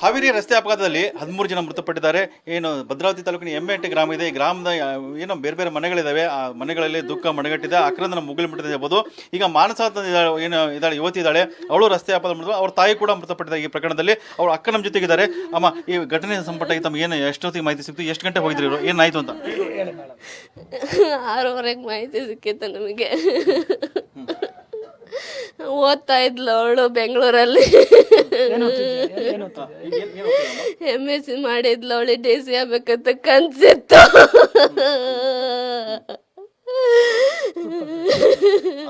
ಹಾವೇರಿ ರಸ್ತೆ ಅಪಘಾತದಲ್ಲಿ ಹದಿಮೂರು ಜನ ಮೃತಪಟ್ಟಿದ್ದಾರೆ. ಏನು, ಭದ್ರಾವತಿ ತಾಲೂಕಿನ ಎಂಬೆಂಟೆ ಗ್ರಾಮ ಇದೆ. ಈ ಗ್ರಾಮದ ಏನೋ ಬೇರೆ ಬೇರೆ ಮನೆಗಳಿದ್ದಾವೆ ಆ ಮನೆಗಳಲ್ಲಿ ದುಃಖ ಮಣಗಟ್ಟಿದೆ ಆಕ್ರಂದನ ಮುಗಿಲು ಮುಟ್ಟಿದೆ ಇರ್ಬೋದು ಈಗ ಮಾನಸ ಏನು, ಇದ್ದಾಳೆ, ಯುವತಿ ಇದ್ದಾಳೆ. ಅವಳು ರಸ್ತೆ ಅಪಘಾತ ಮಾಡಿದ್ರು. ಅವ್ರ ತಾಯಿ ಕೂಡ ಮೃತಪಟ್ಟಿದ್ದಾರೆ ಈ ಪ್ರಕರಣದಲ್ಲಿ. ಅವ್ರ ಅಕ್ಕ ನಮ್ಮ ಜೊತೆಗಿದ್ದಾರೆ. ಅಮ್ಮ, ಈ ಘಟನೆ ಸಂಪಟ್ಟಾಗಿ ತಮ್ಮ ಏನು ಎಷ್ಟೊತ್ತಿಗೆ ಮಾಹಿತಿ ಸಿಕ್ತು? ಎಷ್ಟು ಗಂಟೆ ಹೋಗಿದ್ರು ಇವರು? ಏನಾಯ್ತು ಅಂತ? ಆರೂವರೆಗೆ ಮಾಹಿತಿ ಸಿಕ್ಕಿತ್ತು ನಮಗೆ. ಓದ್ತಾ ಇದ್ಲು ಅವಳು ಬೆಂಗಳೂರಲ್ಲಿ. ಎಂ ಎಸ್ ಸಿ ಮಾಡಿದ್ಲು ಅವಳಿ ಡಿ ಸಿ ಆಗ್ಬೇಕಂತ ಕನ್ಸಿತ್ತು.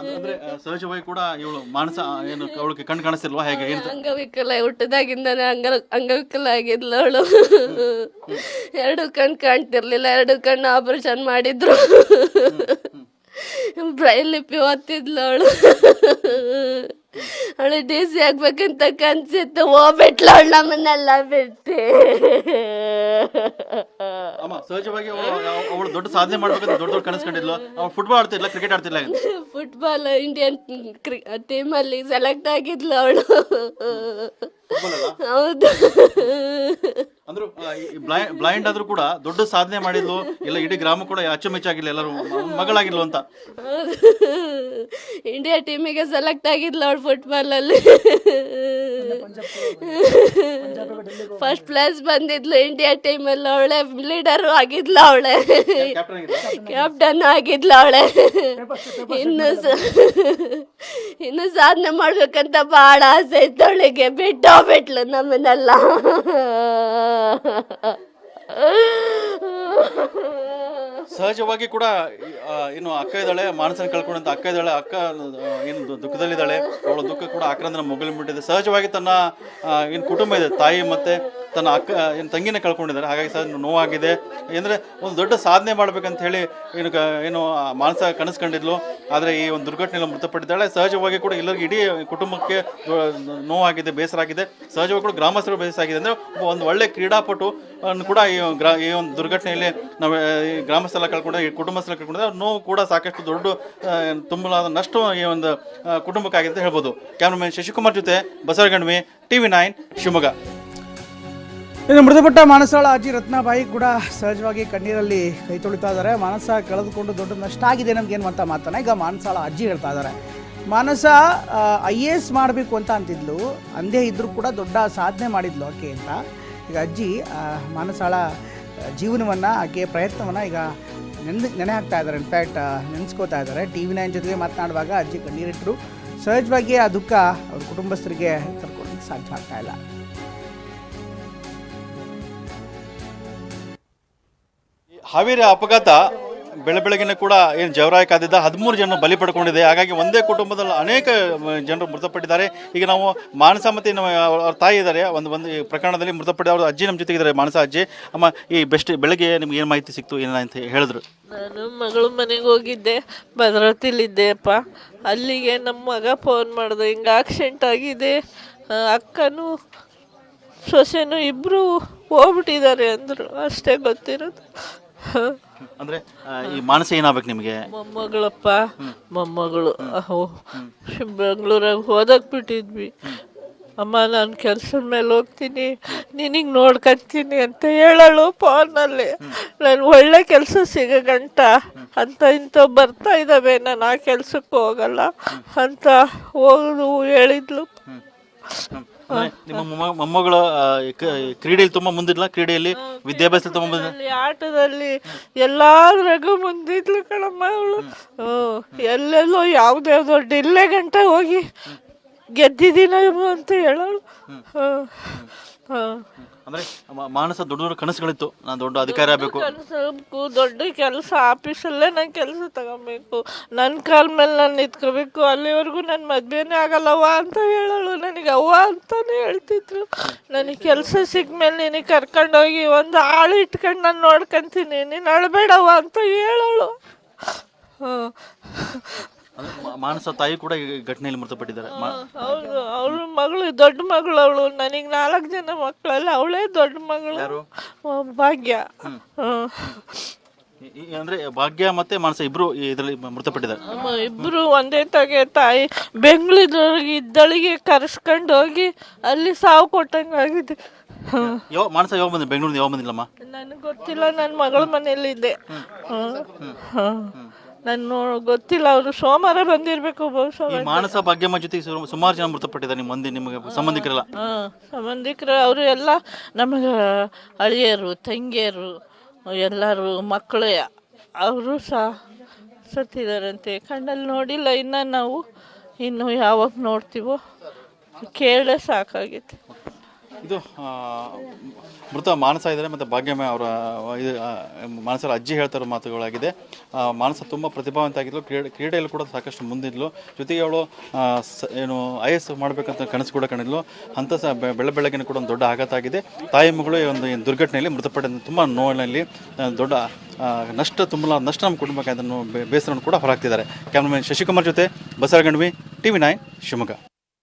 ಅಂದ್ರೆ ಸಹಜವಾಗಿ ಕೂಡ ಇವಳು ಮಾನಸ ಏನು ಅವಳಿಗೆ ಕಣ್ ಕಾಣಿಸ್ತಿಲ್ವಾ? ಹೇಗೆ? ಏನು ಅಂಗವಿಕಲ ಹುಟ್ಟದಾಗಿಂದಾನೆ ಅಂಗ ಅಂಗವಿಕಲ ಆಗಿದ್ಲು ಅವಳು. ಎರಡು ಕಣ್ ಕಾಣ್ತಿರ್ಲಿಲ್ಲ ಎರಡು ಕಣ್ಣು ಆಪರೇಷನ್ ಮಾಡಿದ್ರು. ಬ್ರೈಲ್ ಲಿಪಿ ಓದ್ತಿದ್ಲು ಅವಳು. ಅವಳು ಡಿ ಸಿ ಆಗ್ಬೇಕಂತ ಕನ್ಸಿತ್ತು ಹೋಗ್ಬಿಟ್ಲ ಅವಳು ನಮ್ಮನ್ನೆಲ್ಲ ಬಿಟ್ಟು. ಅಮ್ಮ ಸಹಜವಾಗಿ ಅವಳು ದೊಡ್ಡ ಸಾಧನೆ ಮಾಡ್ಬೇಕಂತ ದೊಡ್ಡ ದೊಡ್ಡ ಕನಸ್ಕೊಂಡಿದ್ಲು ಅವಳು ಫುಟ್ಬಾಲ್ ಆಡ್ತಿಲ್ಲ ಕ್ರಿಕೆಟ್ ಆಡ್ತಿಲ್ಲ ಫುಟ್ಬಾಲ್ ಇಂಡಿಯನ್ ಟೀಮಲ್ಲಿ ಸೆಲೆಕ್ಟ್ ಆಗಿದ್ಲು ಅವಳು. ಹೌದು. ಅಂದ್ರು ಬ್ಲೈಂಡ್ ಆದ್ರೂ ಕೂಡ ದೊಡ್ಡ ಸಾಧನೆ ಮಾಡಿದ್ಲು. ಇಲ್ಲ ಇಡೀ ಗ್ರಾಮ ಕೂಡ ಅಚ್ಚುಮೆಚ್ಚಾಗಿಲ್ಲ ಎಲ್ಲರೂ ಮಗಳಾಗಿಲ್ಲ ಅಂತ. ಹೌದು. ಇಂಡಿಯಾ ಟೀಮಿಗೆ ಸೆಲೆಕ್ಟ್ ಆಗಿದ್ಲು ಅವ್ಳು ಫುಟ್ಬಾಲ್ ಅಲ್ಲಿ ಫಸ್ಟ್ ಪ್ಲೇಸ್ ಬಂದಿದ್ಲು ಇಂಡಿಯಾ ಟೀಮ್ ಅಲ್ಲಿ ಅವಳೆ ಲೀಡರ್ ಆಗಿದ್ಲು ಅವಳೆ. ಕ್ಯಾಪ್ಟನ್ ಆಗಿದ್ಲು? ಅವಳೆ. ಇನ್ನು ಸ- ಇನ್ನು ಸಾಧನೆ ಮಾಡ್ಬೇಕಂತ ಬಹಳ ಆಸೆ ಇತ್ತು ಅವಳಿಗೆ. ಬಿಟ್ಟೋಗ್ಬಿಟ್ಲು ನಮ್ಮನ್ನೆಲ್ಲ ಸಹಜವಾಗಿ ಕೂಡ ಏನು ಅಕ್ಕ ಇದ್ದಾಳೆ, ಮಾನಸನ ಕಳ್ಕೊಂಡಂತ ಅಕ್ಕ ಇದ್ದಾಳೆ, ಅಕ್ಕ ಏನು ದುಃಖದಲ್ಲಿದ್ದಾಳೆ, ಅವಳ ದುಃಖ ಕೂಡ ಆಕ್ರಂದನ ಮುಗಿಲು ಬಿಟ್ಟಿದೆ ಸಹಜವಾಗಿ ತನ್ನ ಏನು ಕುಟುಂಬ ಇದೆ, ತಾಯಿ ಮತ್ತೆ ತನ್ನ ಅಕ್ಕ ಏನು ತಂಗಿನ ಕಳ್ಕೊಂಡಿದ್ದಾರೆ. ಹಾಗಾಗಿ ಸರ್ ನೋವಾಗಿದೆ. ಅಂದರೆ ಒಂದು ದೊಡ್ಡ ಸಾಧನೆ ಮಾಡಬೇಕಂತ ಹೇಳಿ ಏನು ಕ, ಏನು ಮಾನಸ ಕನಸ್ಕೊಂಡಿದ್ಲು. ಆದರೆ ಈ ಒಂದು ದುರ್ಘಟನೆಯಲ್ಲಿ ಮೃತಪಟ್ಟಿದ್ದಾಳೆ. ಸಹಜವಾಗಿ ಕೂಡ ಎಲ್ಲರಿಗೂ ಇಡೀ ಕುಟುಂಬಕ್ಕೆ ನೋವಾಗಿದೆ, ಬೇಸರ ಆಗಿದೆ. ಸಹಜವಾಗಿ ಕೂಡ ಗ್ರಾಮಸ್ಥರು ಬೇಸರ ಆಗಿದೆ. ಅಂದರೆ ಒಂದು ಒಳ್ಳೆ ಕ್ರೀಡಾಪಟು ಕೂಡ ಈ ಗ್ರಾ, ಈ ಒಂದು ದುರ್ಘಟನೆಯಲ್ಲಿ ನಾವು ಈ ಗ್ರಾಮಸ್ಥರ ಕಳ್ಕೊಂಡ್ರೆ ಈ ಕುಟುಂಬಸ್ಥರ ಕಳ್ಕೊಂಡ್ರೆ ನೋವು ಕೂಡ ಸಾಕಷ್ಟು ದೊಡ್ಡ ತುಂಬಲಾದ ನಷ್ಟ ಈ ಒಂದು ಕುಟುಂಬಕ್ಕಾಗಿದೆ ಅಂತ ಹೇಳ್ಬೋದು. ಕ್ಯಾಮ್ರಾಮನ್ ಶಶಿಕುಮಾರ್ ಜೊತೆ Basavaraganvi T V nine Shivamogga. ಇನ್ನು ಮೃತಪಟ್ಟ ಮಾನಸಾಳ ಅಜ್ಜಿ ರತ್ನಾಬಾಯಿ ಕೂಡ ಸಹಜವಾಗಿ ಕಣ್ಣೀರಲ್ಲಿ ಕೈ ತೊಳಿತಾ ಇದ್ದಾರೆ. ಮಾನಸ ಕಳೆದುಕೊಂಡು ದೊಡ್ಡ ನಷ್ಟ ಆಗಿದೆ. ನಮ್ಗೇನು ಅಂತ ಮಾತಾನೆ ಈಗ ಮಾನಸಾಳ ಅಜ್ಜಿ ಹೇಳ್ತಾ ಇದ್ದಾರೆ. ಮಾನಸ ಐ ಎ ಎಸ್ ಮಾಡಬೇಕು ಅಂತ ಅಂತಿದ್ಲು. ಅಂದೇ ಇದ್ರೂ ಕೂಡ ದೊಡ್ಡ ಸಾಧನೆ ಮಾಡಿದ್ಲು ಆಕೆ ಅಂತ. ಈಗ ಅಜ್ಜಿ ಮಾನಸಾಳ ಜೀವನವನ್ನು, ಆಕೆಯ ಪ್ರಯತ್ನವನ್ನು ಈಗ ನೆನೆ ನೆನೆ ಹಾಕ್ತಾ ಇದ್ದಾರೆ. ಇನ್ಫ್ಯಾಕ್ಟ್ ನೆನೆಸ್ಕೋತಾ ಇದ್ದಾರೆ. ಟಿ ವಿ ನೈನ್ ಜೊತೆಗೆ ಮಾತನಾಡುವಾಗ ಅಜ್ಜಿ ಕಣ್ಣೀರಿಟ್ಟರು. ಸಹಜವಾಗಿ ಆ ದುಃಖ ಅವ್ರ ಕುಟುಂಬಸ್ಥರಿಗೆ ತರ್ಕೊಳ್ಳಿಕ್ಕೆ ಸಾಧ್ಯ ಆಗ್ತಾ ಇಲ್ಲ. ಹಾವೇರಿ ಅಪಘಾತ ಬೆಳ ಬೆಳಗಿನ ಕೂಡ ಏನು ಜವರಾಯ ಕಾದಿದ್ದ ಹದಿಮೂರು ಜನ ಬಲಿ ಪಡ್ಕೊಂಡಿದೆ ಹಾಗಾಗಿ ಒಂದೇ ಕುಟುಂಬದಲ್ಲಿ ಅನೇಕ ಜನರು ಮೃತಪಟ್ಟಿದ್ದಾರೆ. ಈಗ ನಾವು ಮಾನಸ ಮತ್ತು ನಮ್ಮ, ಅವ್ರ ತಾಯಿ ಇದ್ದಾರೆ. ಒಂದು ಒಂದು ಪ್ರಕರಣದಲ್ಲಿ ಮೃತಪಟ್ಟಿದ ಅವ್ರ ಅಜ್ಜಿ ನಮ್ಮ ಜೊತೆಗಿದ್ದಾರೆ, ಮಾನಸ ಅಜ್ಜಿ. ಅಮ್ಮ, ಈ ಬೆಸ್ಟ್ ಬೆಳಗ್ಗೆ ನಿಮ್ಗೆ ಏನು ಮಾಹಿತಿ ಸಿಕ್ತು ಏನ ಅಂತ ಹೇಳಿದ್ರು? ನಾನು ಮಗಳು ಮನೆಗೆ ಹೋಗಿದ್ದೆ ಭದ್ರತಿಲಿದ್ದೆ ಅಪ್ಪ ಅಲ್ಲಿಗೆ ನಮ್ಮ ಮಗ ಫೋನ್ ಮಾಡಿದೆ, ಹಿಂಗೆ ಆಕ್ಸಿಡೆಂಟ್ ಆಗಿದೆ. ಅಕ್ಕನೂ, ಸೊಸೆನೂ ಇಬ್ಬರು ಹೋಗ್ಬಿಟ್ಟಿದ್ದಾರೆ ಅಂದರು. ಅಷ್ಟೇ ಗೊತ್ತಿರೋದು. ಅಂದ್ರೆ ಆ, ಈ ಮಾನಸ ಏನಾಗ್ಬೇಕು ನಿಮಗೆ? ಮೊಮ್ಮಗಳಪ್ಪ ಮೊಮ್ಮಗಳು. ಅಹೋ ಬೆಂಗಳೂರಾಗ ಓದಕ್ ಬಿಟ್ಟಿದ್ವಿ. ಅಮ್ಮ ನಾನು ಕೆಲ್ಸದ ಮೇಲೆ ಹೋಗ್ತೀನಿ. ನಿನಗೆ ನೋಡ್ಕೊಂತೀನಿ ಅಂತ ಹೇಳಳು ಫೋನಲ್ಲಿ ನಾನು ಒಳ್ಳೆ ಕೆಲಸ ಸಿಗಗಂಟ. ಅಂತ ಇಂಥ ಬರ್ತಾ ಇದ್ದಾವೆ ನಾನು ಆ ಕೆಲ್ಸಕ್ಕೆ ಹೋಗಲ್ಲ. ಅಂತ ಹೋಗಲು ಹೇಳಿದ್ಲು. ನಿಮ್ಮ ಮೊಮ್ಮ- ಮೊಮ್ಮಗಳು ಆ, ಕ- ಈ ಕ್ರೀಡೆಯಲ್ಲಿ ತುಂಬಾ ಮುಂದಿಲ್ಲ ಕ್ರೀಡೆಯಲ್ಲಿ ವಿದ್ಯಾಭ್ಯಾಸದಲ್ಲಿ ತುಂಬಾ ಮುಂದೆ ಅಲ್ಲಿ ಆಟದಲ್ಲಿ ಎಲ್ಲಾದ್ರಾಗೂ ಮುಂದಿದ್ಲು ಕಣಮ್ಮ ಅವಳು. ಎಲ್ಲೆಲ್ಲೋ ಯಾವ್ದ್ಯಾವ್ದೋ ಡಿಲ್ಲೆ ಗಂಟ ಹೋಗಿ ಗೆದ್ದಿದ್ದೀನೋ ಅಂತ ಹೇಳೋಳು. ಹ್ಮ್. ಅಂದ್ರೆ ಮ- ಮಾನಸ ದೊಡ್ಡ ದೊಡ್ಡ ಕನಸುಗಳಿತ್ತು. ನಾನು ದೊಡ್ಡ ಅಧಿಕಾರಿ ಆಗಬೇಕು. ದೊಡ್ಡ ಕೆಲಸ ಆಫೀಸಲ್ಲೇ ನಾನು ಕೆಲಸ ತಗೊಬೇಕು. ನನ್ನ ಕಾಲ ಮೇಲೆ ನಾನು ನಿಂತ್ಕೋಬೇಕು. ಅಲ್ಲಿವರೆಗೂ ನನ್ನ ಮದುವೆನೇ ಆಗಲ್ಲವ್ವ ಅಂತ ಹೇಳೋಳು ನನಗೆ. ಅವ್ವ ಅಂತಾನೆ ಹೇಳ್ತಿದ್ರು. ನನಗೆ ಕೆಲಸ ಸಿಕ್ಮೇಲೆ ನಿನಗೆ ಕರ್ಕೊಂಡೋಗಿ ಒಂದು ಆಳು ಇಟ್ಕೊಂಡು ನಾನು ನೋಡ್ಕೊಂತೀನಿ. ನೀನು ಅಳಬೇಡವ್ವ ಅಂತ ಹೇಳೋಳು. ಮಾನಸ ತಾಯಿ ಕೂಡ ಈ ಘಟನೆಯಲ್ಲಿ ಮೃತಪಟ್ಟಿದ್ದಾರೆ. ಮ- ಹೌದು ಅವಳು ಮಗಳು ದೊಡ್ಡ ಮಗಳು ಅವಳು. ನನಗೆ ನಾಲ್ಕು ಜನ ಮಕ್ಕಳಲ್ಲ ಅವಳೇ ದೊಡ್ಡ ಮಗಳು. ಹ್ಮ್, ಭಾಗ್ಯ. ಹ್ಮ್. ಈ- ಈ- ಅಂದ್ರೆ ಭಾಗ್ಯ ಮತ್ತೆ ಮಾನಸ ಇಬ್ರು ಇದರಲ್ಲಿ ಮೃತಪಟ್ಟಿದ್ದಾರೆ. ಅಮ್ಮ ಇಬ್ರು ಒಂದೇ ತಗೆ ತಾಯಿ. ಬೆಂಗಳೂರಿಗೆ ಇದ್ದಳಿಗೆ ಕರೆಸ್ಕೊಂಡು ಹೋಗಿ ಅಲ್ಲಿ ಸಾವು ಕೊಟ್ಟಂಗಾಗಿದೆ ಯಾವ ಮಾನಸ ಯಾವ ಬಂದ್ರೆ ಬೆಂಗಳೂರಿಂದ ಯಾವ ಬಂದಿಲ್ಲಮ್ಮ? ನನಗೆ ಗೊತ್ತಿಲ್ಲ ನನ್ನ ಮಗಳ ಮನೆಯಲ್ಲಿದ್ದೆ. ಹಾಂ. ನಾನು ಗೊತ್ತಿಲ್ಲ ಅವರು ಸೋಮವಾರ ಬಂದಿರಬೇಕು ಬಹುಶಃ ಈ ಮಾನಸ ಭಾಗ್ಯಮ್ಮ ಜೊತೆ ಸುರು- ಸುಮಾರು ಜನ ಮೃತಪಟ್ಟಿದ್ದಾರೆ ನಿಮ್ಮ ಮಂದಿ ನಿಮಗೆ ಸಂಬಂಧಿಕರೆಲ್ಲ. ಹಾಂ ಸಂಬಂಧಿಕರು ಅವರು ಎಲ್ಲ ನಮಗೆ ಅಳಿಯರು ತಂಗಿಯರು ಎಲ್ಲರೂ ಮಕ್ಕಳು ಅವರು ಸಹ ಸತ್ತಿದಾರಂತೆ ಕಣ್ಣಲ್ಲಿ ನೋಡಿಲ್ಲ ಇನ್ನು ನಾವು ಇನ್ನು ಯಾವಾಗ ನೋಡ್ತೀವೋ ಕೇಳೇ ಸಾಕಾಗೈತೆ ಇದು ಮೃತ ಮಾನಸ ಇದ್ದಾರೆ ಮತ್ತು ಭಾಗ್ಯಮ್ಮ ಅವರ, ಇದು ಮಾನಸರ ಅಜ್ಜಿ ಹೇಳ್ತಾರೋ ಮಾತುಗಳಾಗಿದೆ. ಮಾನಸ ತುಂಬ ಪ್ರತಿಭಾವಂತ ಆಗಿದ್ಲು ಕ್ರೀಡೆ, ಕ್ರೀಡೆಯಲ್ಲಿ ಕೂಡ ಸಾಕಷ್ಟು ಮುಂದಿದ್ಲು. ಜೊತೆಗೆ ಅವಳು ಏನು, ಐ ಎಸ್ ಮಾಡಬೇಕಂತ ಕನಸು ಕೂಡ ಕಂಡಿದ್ಲು. ಅಂಥ ಸಹ ಬೆಳೆ ಬೆಳ ಬೆಳಗಿನ ಕೂಡ ಒಂದು ದೊಡ್ಡ ಆಘಾತ ಆಗಿದೆ. ತಾಯಿ ಮಗಳು ಈ ಒಂದು ದುರ್ಘಟನೆಯಲ್ಲಿ ಮೃತಪಟ್ಟಂತ ತುಂಬ ನೋವಿನಲ್ಲಿ ದೊಡ್ಡ ನಷ್ಟ ತುಂಬಲ, ನಷ್ಟ ನಮ್ಮ ಕುಟುಂಬಕ್ಕೆ ಅದನ್ನು ಬೇಸರವನ್ನು ಕೂಡ ಹೊರಹಾಕ್ತಿದ್ದಾರೆ. ಕ್ಯಾಮ್ರಾಮನ್ ಶಶಿಕುಮಾರ್ ಜೊತೆ Basaraganvi T V nine Shivamogga.